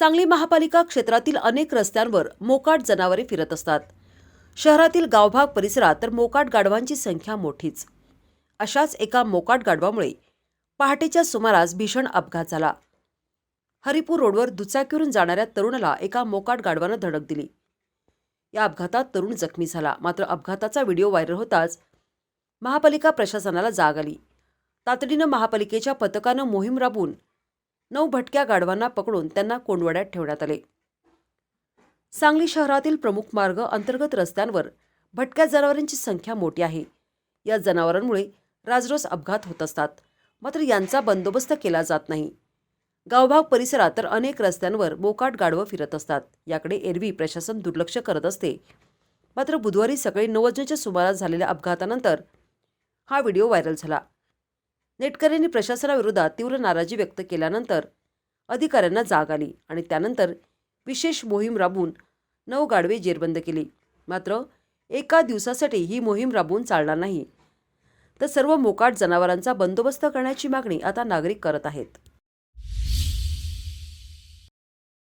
सांगली महापालिका क्षेत्रातील अनेक रस्त्यांवर मोकाट जनावरे फिरत असतात. शहरातील गावभाग परिसरात तर मोकाट गाढवांची संख्या मोठीच. अशाच एका मोकाट गाढवामुळे पहाटेच्या सुमारास भीषण अपघात झाला. हरिपूर रोडवर दुचाकीवरून जाणाऱ्या तरुणाला एका मोकाट गाढवानं धडक दिली. या अपघातात तरुण जखमी झाला. मात्र अपघाताचा व्हिडिओ व्हायरल होताच महापालिका प्रशासनाला जाग आली. तातडीनं महापालिकेच्या पथकानं मोहीम राबवून नऊ भटक्या गाढवांना पकडून त्यांना कोंडवाड्यात ठेवण्यात आले. सांगली शहरातील प्रमुख मार्ग अंतर्गत रस्त्यांवर भटक्या जनावरांची संख्या मोठी आहे. या जनावरांमुळे राजरोस अपघात होत असतात. मात्र यांचा बंदोबस्त केला जात नाही. गावभाग परिसरात तर अनेक रस्त्यांवर मोकाट गाढवं फिरत असतात. याकडे एरवी प्रशासन दुर्लक्ष करत असते. मात्र बुधवारी सकाळी नऊ वाजण्याच्या सुमारास झालेल्या अपघातानंतर हा व्हिडिओ व्हायरल झाला. नेटकऱ्यांनी प्रशासनाविरोधात तीव्र नाराजी व्यक्त केल्यानंतर अधिकाऱ्यांना जाग आली आणि त्यानंतर विशेष मोहीम राबवून नऊ गाढवे जेरबंद केली. मात्र एका दिवसासाठी ही मोहीम राबवून चालणार नाही. तर सर्व मोकाट जनावरांचा बंदोबस्त करण्याची मागणी आता नागरिक करत आहेत.